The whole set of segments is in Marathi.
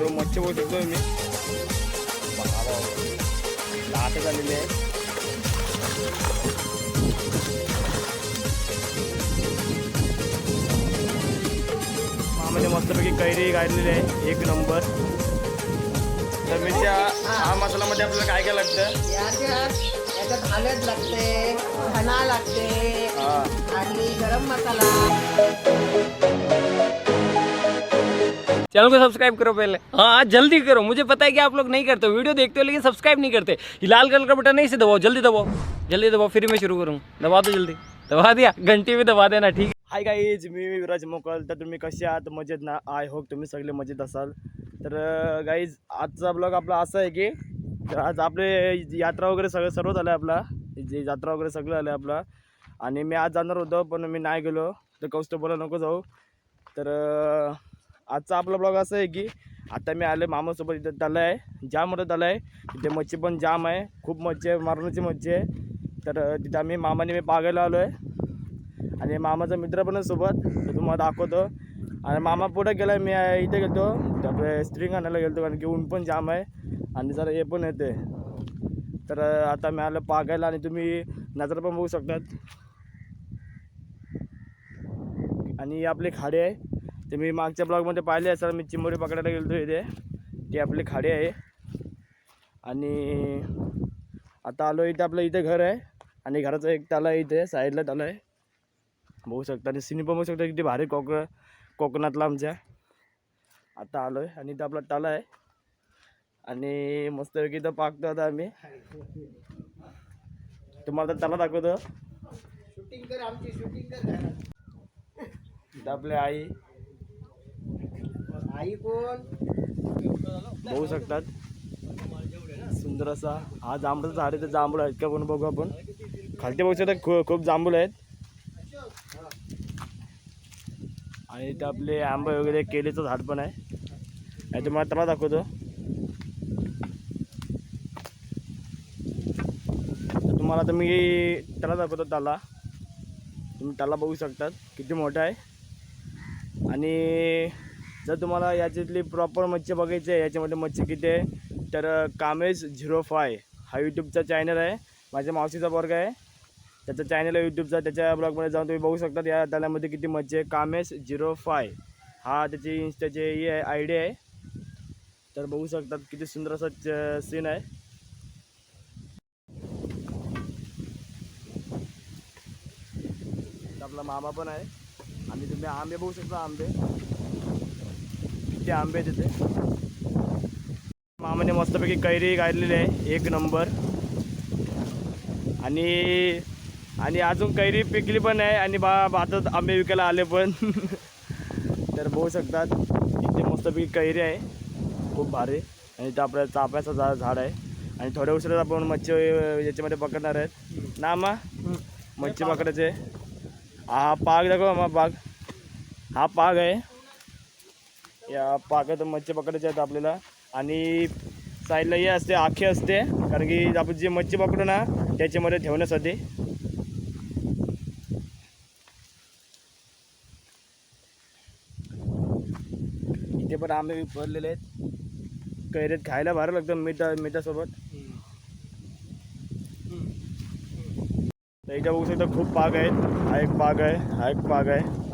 जो मच्छी बघू शकतो मी दाट झालेली आहे. मामाने मस्तपैकी कैरी गाडलेली आहे. एक नंबर. तर मी त्या हा मसाल्यामध्ये आपल्याला काय काय लागतं? याच्यात याच्यात हळद लागते धना लागते आणि गरम मसाला. चैनल को सब्सक्राइब करो पहले। हाँ जल्दी करो। मुझे पता है कि आप लोग नहीं करते हो। वीडियो देखते हो लेकिन सब्सक्राइब नहीं करते। लाल कलर का बटन नहीं से दबाओ। जल्दी दबाओ। जल्दी दबाओ फिर मैं शुरू करूँ। दबा दो जल्दी। दबा दिया। घंटी भी दबा देना ठीक है? हाय गाईज मी विराज मोकल. तर तुम्ही कसे आहात? मजेत ना? आय होप तुम्ही सगळे मजेत असाल. तर गाईज आजचा ब्लॉग आपला असा आहे की तर आज आपले यात्रा वगैरे सगळं सर्व झालं आहे आपला. जे यात्रा वगैरे सगळं झालं आपला. आणि मी आज जाणार होतो पण मी नाही गेलो. तर कौस्तव बोला नको जाऊ. तर आजचा आपला ब्लॉग असा आहे की आता मी आलो मामासोबत इथं तला आहे. जाम मोठं तला आहे. तिथे मच्छी पण जाम आहे. खूप मच्छी आहे मारण्याची मच्छी आहे. तर तिथं आम्ही मामाने मी पागायला आलो आहे आणि मामाचा मित्र पण आहे सोबत. तुम्हाला दाखवतो. आणि मामा पुढे गेला मी इथे गेलो त्यामुळे स्ट्रिंग आणायला गेलो कारण की ऊन पण जाम आहे. आणि जरा हे पण येते तर आता मी आलं पागायला आणि तुम्ही नजर पण बघू शकतात. आणि ही आपली खाडी आहे. ते मी मागच्या ब्लॉगमध्ये पाहिले असेल मी चिंबोरी पकडायला गेलतो इथे. ती आपली खाडी आहे. आणि आता आलो इथे आपलं इथे घर आहे. आणि घराचं एक ताला आहे इथे साईडला ताला आहे. बघू शकता. आणि सिनी पण बघू शकता किती भारी कोक कोकणातला आमच्या. आता आलो आहे आणि इथं आपला ताला आहे. आणि मस्तपैकी इथं पाकतो आता आम्ही. तुम्हाला तर ताला दाखवतो. शूटिंग कर आमची शूटिंग कर. इथं आपली आई आई कोण? बघू शकतात. सुंदर असा हा जांभळाचा झाड आहे तर जांभूळ आहेत का पण बघू आपण. खालती बघू शकता खूप खूप जांभूळ आहेत. आणि इथे आपले आंबे वगैरे केळीचं झाड पण आहे. आणि तुम्हाला त्याला दाखवतो. तुम्हाला तर मी त्याला दाखवतो त्याला. तुम्ही त्याला बघू शकतात. किती मोठा आहे. आणि जर तुम्हाला याच्यातली प्रॉपर मच्छी बघायची आहे याच्यामध्ये मच्छी किती आहे तर कामेश झिरो फाय. हा यूट्यूबचा चॅनल आहे. माझ्या मावशीचा वर्ग आहे. त्याचा चॅनल आहे यूट्यूबचा. त्याच्या ब्लॉगमध्ये जाऊन तुम्ही बघू शकता या त्याल्यामध्ये किती मच्छी आहे. Kamesh zero five. हा त्याची इन्स्टाचे हे आहे आय डी आहे. तर बघू शकतात किती सुंदर असा सीन आहे. आपला मामा पण आहे. आणि तुम्ही आंबे बघू शकता आंबे. इतके आंबे आहेत तिथे मामाने मस्तपैकी कैरी गाडलेली आहे एक नंबर. आणि आणि अजून कैरी पिकली पण आहे आणि बा भातात आंबे विकायला आले पण. तर बघू शकतात इथे मस्तपैकी कैरी आहे. खूप भारी. आणि इथं आपल्या चाफ्याचं झा झाड आहे. आणि थोड्या उशिरात आपण मच्छी याच्यामध्ये पकडणार आहेत. ना मा? मच्छी पकडायचे. हा पाग दाखव मा पाग हा पाग आहे. या पाकत मच्छी पकडायचे आहेत आपल्याला. आणि साईडला हे असते आखे असते. कारण की आपण जे मच्छी पकडू ना त्याच्यामध्ये ठेवण्यासाठी. इथे पण आंबे पडलेले आहेत. कैरेत खायला भारी लागतं मिठा मिठासोबत. तर इथे बघू शकता खूप पाग आहेत. हा एक पाग आहे हा एक पाग आहे.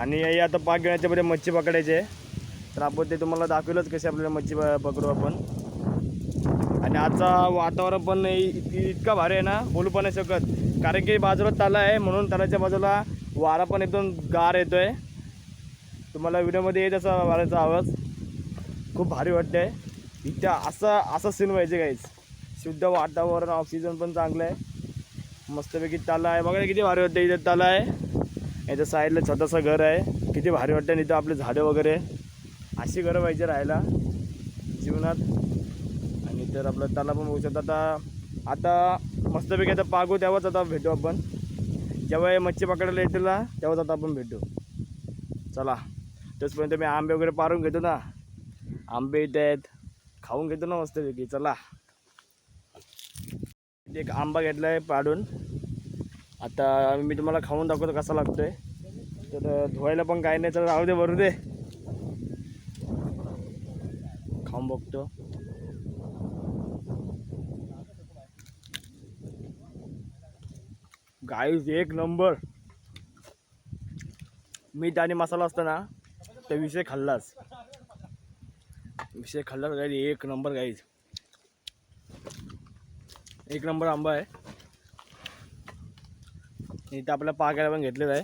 आणि हे आता पाक घेण्याच्या मध्ये मच्छी पकडायची. आहे तर आपण ते तुम्हाला दाखवलंच कसे आपल्याला मच्छी पकडू आपण. आणि आजचा वातावरण पण इतका भारी आहे ना बोलू पण नाही शकत. कारण की बाजूला तला आहे म्हणून तलाच्या बाजूला वारा पण एकदम गार येतो आहे तुम्हाला व्हिडिओमध्ये येत असा वाऱ्याचा आवाज. खूप भारी वाटतंय. इथं असं असं सीन व्हायचे काहीच शुद्ध वातावरण ऑक्सिजन पण चांगलं आहे. मस्तपैकी तला आहे. बघा किती भारी वाटतं इथं तला आहे. याच्या साईडला छोटंसं घर आहे. किती भारी वाटतं आणि इथं आपले झाडं वगैरे. अशी घरं पाहिजे राहायला. जीवनात. आणि तर आपलं त्याला पण बघू शकतो. आता आता मस्तपैकी आता पागू तेव्हाच आता भेटू आपण. जेव्हा हे मच्छी पकडायला येतील ना तेव्हाच आता आपण भेटू. चला. तोचपर्यंत मी आंबे वगैरे पारून घेतो ना. आंबे इथे आहेत. खाऊन घेतो ना मस्तपैकी. चला. एक आंबा घेतला आहे पाडून. आता मी तुम्हाला खाऊन दाखवतो कसा लागतोय. तर धुवायला पण काही नाही तर राहू दे भरू दे. खाऊन बघतो. गाईज एक नंबर. मीठ आणि मसाला असतो ना तर विषय खाल्लाच. विषय खाल्लाच गाईज एक नंबर गाईज एक नंबर आंबा आहे. इथं आपल्या पाकायला पण घेतलेलं आहे.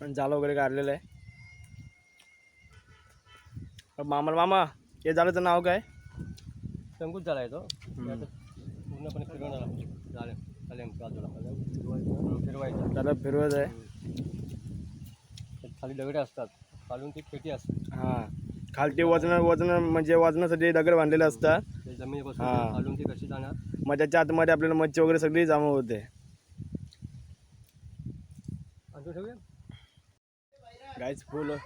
पण झालं वगैरे काढलेलं आहे. मामा मामा हे झाडाचं नाव काय? शंकूच झाला आहे तो. पूर्णपणे फिरवणार फिरवायचं फिरवायचं. त्याला फिरवत आहे. खाली दगडे असतात. खालून ती पेटी असते. हां. खालती वजन वजन म्हणजे वजनासाठी दगड बांधलेले असतात. जमिनीपासून हा. खालून ती कशी जाणार? मग त्याच्या आतमध्ये आपल्याला मच्छी वगैरे सगळी जमा होते. ठेवूया? गाईच फुलं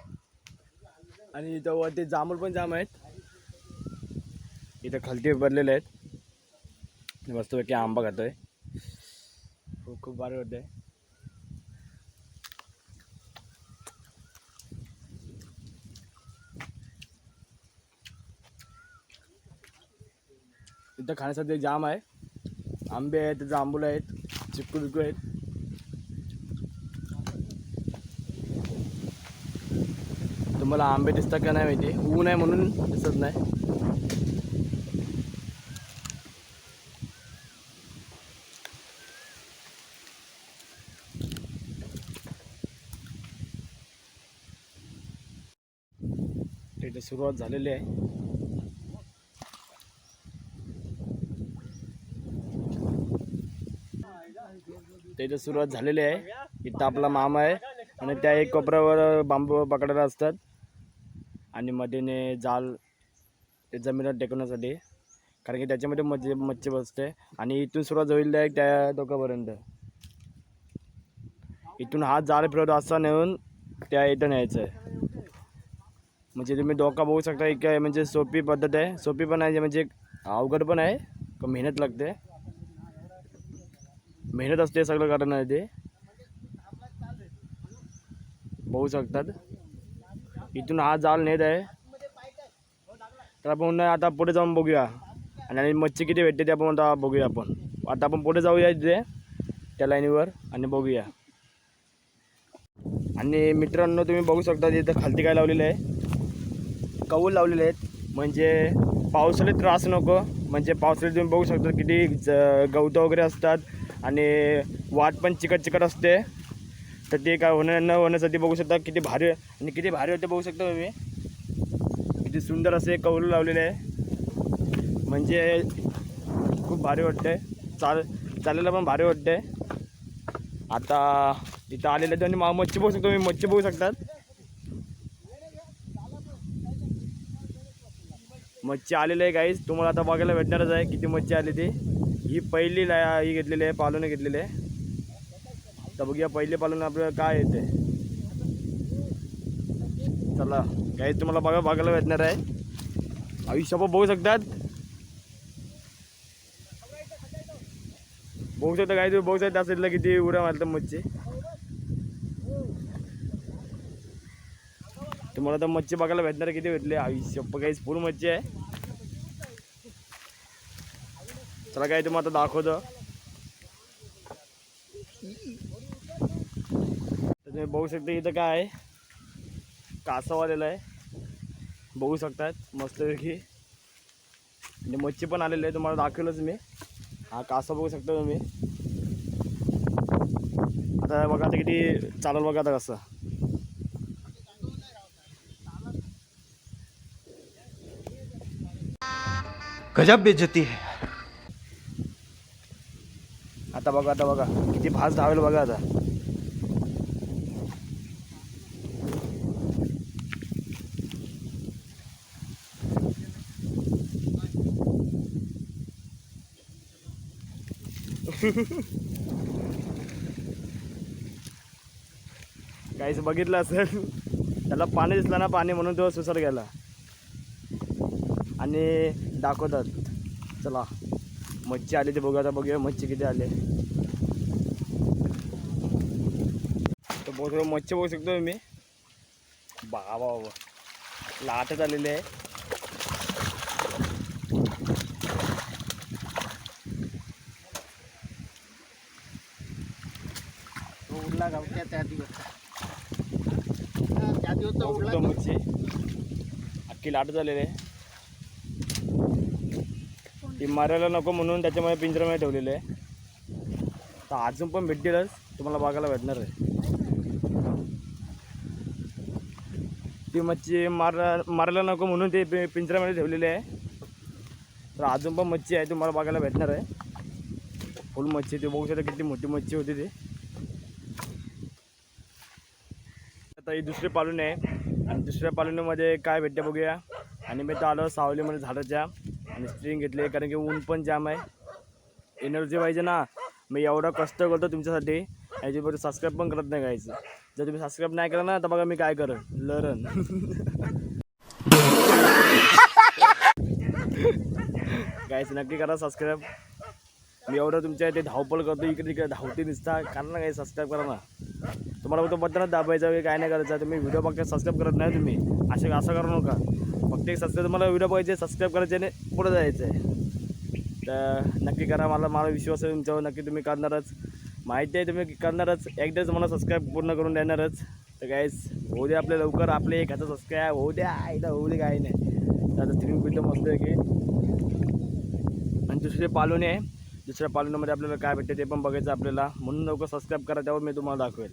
आणि इथं वरती जांभूळ पण जाम आहेत. इथं खालती भरलेले आहेत. मस्तपैकी आंबा खातोय. खूप खूप भारी वाटतंय. इथं खाण्यासाठी जाम आहे. आंबे आहेत जांभूळ आहेत चिक्कू बिकू आहेत. तुम्हाला आंबे दिसतात का नाही माहिती? ऊन आहे म्हणून दिसत नाही. सुरुवात झालेली आहे. ते सुरुवात झालेली आहे इथं आपला मामा आहे आणि त्या एक कोपऱ्यावर बांबू पकडायला असतात. आणि मध्येने जाल ते जमिनीवर टेकवण्यासाठी कारण की त्याच्यामध्ये मच्छी मच्छी बसते. आणि इथून सुरुवात होईल direct त्या टोकापर्यंत इथून हा जाल फिरवत असा नेऊन त्या इथं न्यायचं आहे. म्हणजे तुम्ही डोका बघू शकता एक म्हणजे सोपी पद्धत आहे. सोपी पण आहे म्हणजे अवघड पण आहे मेहनत लागते. मेहनत असते सगळं कारण आहे ते. बघू शकतात. इथून हा जाल नेत आहे. तर आपण आता पुढे जाऊन बघूया. आणि आणि मच्छी किती भेटते ते आपण आता बघूया आपण. आता आपण पुढे जाऊया तिथे त्या लाईनीवर आणि बघूया. आणि मित्रांनो तुम्ही बघू शकता तिथं खालती काय लावलेलं आहे. कौल लावलेले आहेत. म्हणजे पावसाळ्यात त्रास नको. म्हणजे पावसाळ्यात तुम्ही बघू शकता किती ज- गवतं वगैरे असतात. आणि वाट पण चिकट चिकट असते. तर ते काय होण्या न होण्यासाठी बघू शकता किती भारी आणि किती भारी होते बघू शकता तुम्ही. किती सुंदर असे कौल लावलेले आहे. म्हणजे खूप भारी वाटते चाल चालायला पण भारी वाटते आता तिथं आलेले आहेत आणि मा- मच्छी बघू शकतो तुम्ही मच्छी बघू शकतात. मच्छी आलेली आहे काहीच तुम्हाला आता बघायला भेटणारच आहे किती मच्छी आली ती. ही पहिली ला ही घेतलेली आहे पालून घेतलेली आहे. तर बघूया पहिले पालून आपल्याला काय येते? चला काही तुम्हाला बघा बघायला भेटणार आहे. आयुष्य पण बघू शकतात. बघू शकता काही तुम्ही बघू शकता असेल किती उड्या मारतात मच्छी. तुम्हाला तर मच्छी बघायला भेटणार आहे किती भेटले? आयुष्य काही फुल मच्छी आहे. चला काय तुम्हाला आता दाखवतो. तर तुम्ही बघू शकता इथं काय आहे. कासव आलेला आहे. बघू शकतात मस्तपैकी. म्हणजे मच्छी पण आलेली आहे तुम्हाला दाखवलंच मी. हा कासा बघू शकता तुम्ही. आता बघा आता किती चालेल बघा आता कसं. गजब बेइज्जती है। आता बघा आता बघा. किती फास्ट धावेल बघा आता. काहीच बघितलं असेल. त्याला पाणी दिसलं ना पाणी म्हणून तो सुसर गेला. आणि दाखवतात. चला. मच्छी आली ते बघूया आता बघूया मच्छी किती आले. तर बहुत मच्छी बघू शकतो मी बाबा बाबा. लाटच आलेली आहे. तो उरला गावत्या त्या दिवस. त्या दिवस तो तो मच्छी. अख्खी लाट झालेली आहे. ती मारायला नको म्हणून त्याच्यामुळे पिंजऱ्यामध्ये ठेवलेलं आहे. तर अजून पण भेटतीलच. तुम्हाला बघायला भेटणार आहे. ती मच्छी मार मारायला नको म्हणून ते पिंजऱ्यामध्ये ठेवलेली आहे. तर अजून पण मच्छी आहे तुम्हाला बघायला भेटणार आहे. फुल मच्छी ती. बघू शकता किती मोठी मच्छी होती ती. आता ही दुसरी पालून आहे. आणि दुसऱ्या पालुनीमध्ये काय भेटते बघूया. आणि मी तर आलो सावलीमध्ये झाडाच्या. आणि स्ट्रिंग घेतली कारण की ऊन पण जाम आहे. एनर्जी पाहिजे ना. मी एवढा कष्ट करतो तुमच्यासाठी. याच्याबरोबर सबस्क्राईब पण करत नाही गायचं जर तुम्ही सबस्क्राईब नाही केलं ना तर बघा मी काय करेन. लरण गायचं नक्की करा सबस्क्राईब मी एवढं तुमच्या इथे धावपळ करतो. इकडे तिकडे धावते दिसता. कारण ना काही सबस्क्राईब करा ना. तुम्हाला फक्त बटनच दाबायचं काय नाही करायचं. तुम्ही व्हिडिओ बघता सबस्क्राईब करत नाही तुम्ही. असे असं करू नका. फक्त एक सबस्क्राईब तुम्हाला व्हिडिओ पाहिजे सबस्क्राईब करायचे आणि पुढे जायचं आहे तर नक्की करा मला मला विश्वास आहे तुमच्यावर नक्की तुम्ही करणारच. माहिती आहे तुम्ही करणारच. एकदाच मला सबस्क्राईब पूर्ण करून देणारच. तर काहीच होऊ दे आपल्या लवकर आपले एक हातात सबस्क्राईब होऊ द्या एकदा होऊ दे काही नाही. तर आता स्क्रीन पिल्ट मस्त आहे की. आणि दुसरे पालवणे आहे दुसऱ्या पालवण्यामध्ये आपल्याला काय भेटते ते पण बघायचं आपल्याला. म्हणून लवकर सबस्क्राईब करा त्यावर मी तुम्हाला दाखवेल.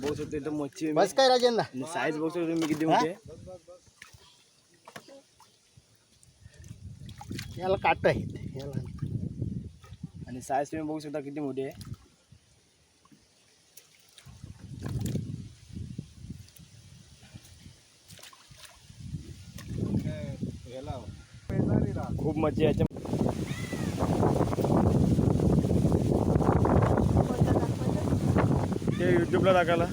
बघू शकतो इथं मच्छी. बस काय राजेंद्र आणि साईज बघू शकतो तुम्ही किती मोठी आहे. याला काट आहे याला आणि साईज तुम्ही बघू शकता किती मोठी आहे खूप मच्छी आहे याच्या यूट्यूबला टाकायला.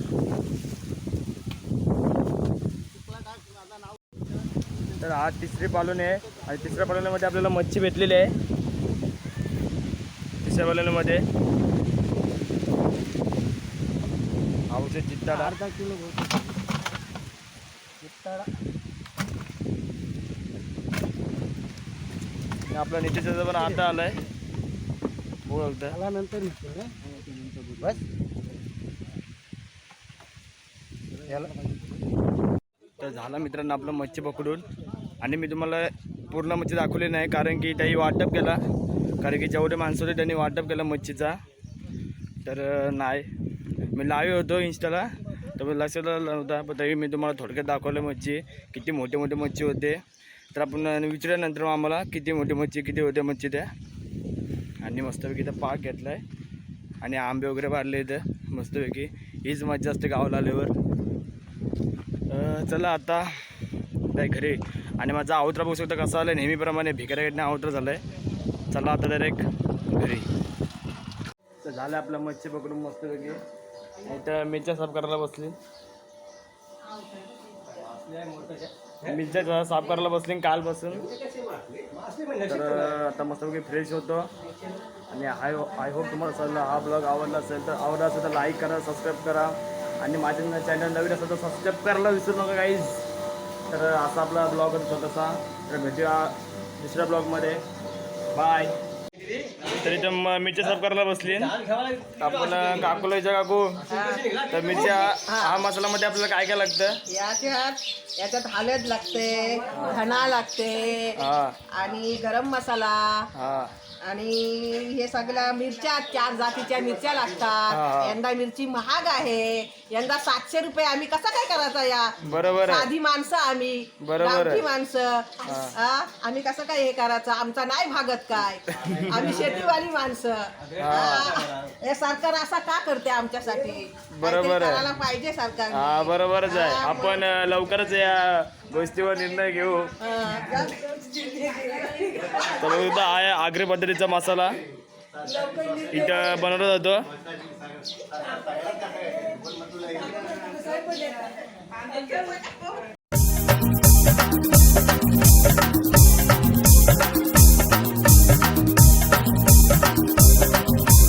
तर हा तिसरी पालून आहे. आणि तिसऱ्या पालुण्यामध्ये आपल्याला मच्छी भेटलेली आहे. तिसऱ्या पालुण्यामध्ये आवचे चित्ताडा. अर्धा किलो आणि आपला नितीशचा पण आता आलाय. रे. बस. याला. तर झाला मित्रांनो आपलं मच्छी पकडून. आणि मी तुम्हाला पूर्ण मच्छी दाखवली नाही कारण की त्याही वाटप केला. कारण की जेवढे माणसं होते त्यांनी वाटप केला मच्छीचा. तर नाही. मी लावी होतो इंस्टाला तर लक्षात होता नव्हता पण तरी मी तुम्हाला थोडक्यात दाखवलं मच्छी. किती मोठे मोठे मच्छी होते. तर आपण विचारल्यानंतर मग आम्हाला किती मोठी मच्छी किती होते मच्छी त्या. आणि मस्तपैकी इथं पाक घेतला आहे आणि आंबे वगैरे वाढले इथं. मस्तपैकी. हीच मज्जा असते गावाला आल्यावर. चला आता काय घरी. आणि माझा अवतरा बघू शकता कसा आला नेहमीप्रमाणे भिकाऱ्याकडनं अवतरा झाला आहे चला आता डायरेक्ट घरी. तर झालं आपलं मच्छी पकडून मस्तपैकी. तर मिरच्या साफ करायला बसली मिरच्या साफ करायला बसली कालपासून. तर आता मस्तपैकी फ्रेश होतो. आणि आय आय होप तुम्हाला हा ब्लॉग आवडला असेल तर आवडला असेल तर लाईक करा सबस्क्राईब करा. आणि माझ्या चॅनल नवीन असेल तर सबस्क्राईब करायला विसरू नका काहीच तर असा आपला ब्लॉग होता छोटासा तर भेटूया दुसऱ्या ब्लॉगमध्ये बाय तर इथं म- मिरच्या साफ करायला बसली. आपण काकूला विचार काकू. तर मिरच्या हा मसाल्यामध्ये आपल्याला काय काय लागतं? याच्यात याच्यात हळद लागते धना लागते हा. आणि गरम मसाला. हा. आणि हे सगळ्या मिरच्या चार जातीच्या मिरच्या. लागतात. यंदा मिरची महाग आहे. यंदा सातशे रुपये आम्ही कसं काय करायचं या? बरोबर आहे. साधी माणसं आम्ही बरोबर आहे. गावठी माणसं. हा? आम्ही कसं काय हे करायचं? आमचा नाही भागत काय? आम्ही शेतीवाली माणसं. हा? हे? सरकार असा का करते आमच्यासाठी? बरोबर काहीतरी आहे. करायला पाहिजे सरकार हा बरोबरच आहे. आपण अं, लवकरच या गोष्टीवर निर्णय घेऊ तर इथं आहे आग्रे पद्धतीचा मसाला इथं बनवला जातो